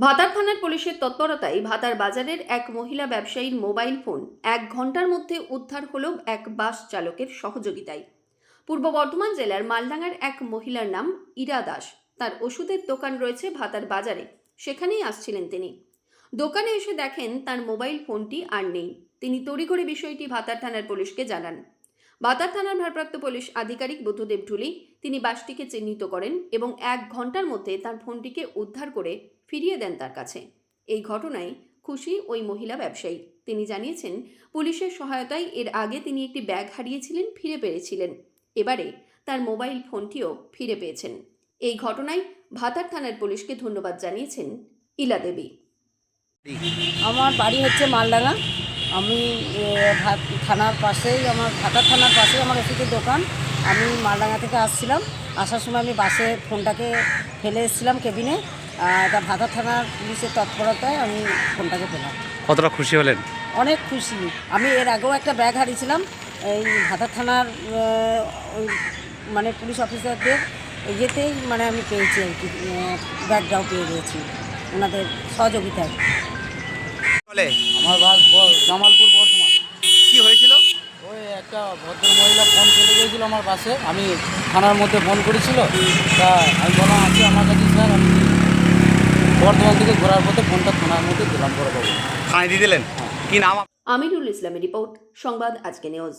ভাতার থানার পুলিশের তৎপরতায় ভাতার বাজারের এক মহিলা ব্যবসায়ীর মোবাইল ফোন এক ঘণ্টার মধ্যে উদ্ধার হল এক বাস চালকের সহযোগিতায়। পূর্ব বর্ধমান জেলার মালডাঙ্গার এক মহিলার নাম ইরা দাস। তার ওষুধের দোকান রয়েছে ভাতার বাজারে। সেখানেই আসছিলেন তিনি। দোকানে এসে দেখেন তার মোবাইল ফোনটি আর নেই। তিনি তড়িঘড়ি বিষয়টি ভাতার থানার পুলিশকে জানান। ভাতার থানার ভারপ্রাপ্ত পুলিশ আধিকারিক বুদ্ধদেব ঢুলি তিনি বাসটিকে চিহ্নিত করেন এবং এক ঘণ্টার মধ্যে তার ফোনটিকে উদ্ধার করে ফিরিয়ে দেন তার কাছে। এই ঘটনায় খুশি ওই মহিলা ব্যবসায়ী। তিনি জানিয়েছেন, পুলিশের সহায়তায় এর আগে তিনি একটি ব্যাগ হারিয়েছিলেন, ফিরে পেয়েছিলেন। এবারে তার মোবাইল ফোনটিও ফিরে পেয়েছেন। এই ঘটনায় ভাতার থানার পুলিশকে ধন্যবাদ জানিয়েছেন ইলা দেবী। আমার বাড়ি হচ্ছে মালডাঙ্গা। আমি ভাত থানার পাশেই আমার ভাতার থানার পাশেই আমার ওষুধের দোকান। আমি মালডাঙ্গা থেকে আসছিলাম। আসার সময় আমি বাসে ফোনটাকে ফেলে এসেছিলাম কেবিনে। তা ভাতার থানার পুলিশের তৎপরতায় আমি ফোনটাকে পেলাম। কতটা খুশি হলেন? অনেক খুশি। আমি এর আগেও একটা ব্যাগ হারিয়েছিলাম। এই ভাতার থানার ওই মানে পুলিশ অফিসারদের ইয়েতেই মানে আমি পেয়েছি আর কি ব্যাগটাও পেয়ে গিয়েছি ওনাদের সহযোগিতায়। বলে আমার বাস জামালপুর বর্ধমান। কি হয়েছিল? ওই একটা ভদ্র মহিলা ফোন চলে গিয়েছিল আমার বাসে আমি থানার মধ্যে ফোন করেছিল। তা আমি বললাম আছে আমার কাছে স্যার আমি বর্ধমান থেকে ঘোরার পথে ফোনটা থানার মধ্যে দিলাম করে দেবো। থানায় দিয়ে দিলেন? কি নাম আমিরুল ইসলামের রিপোর্ট সংবাদ আজকে নিউজ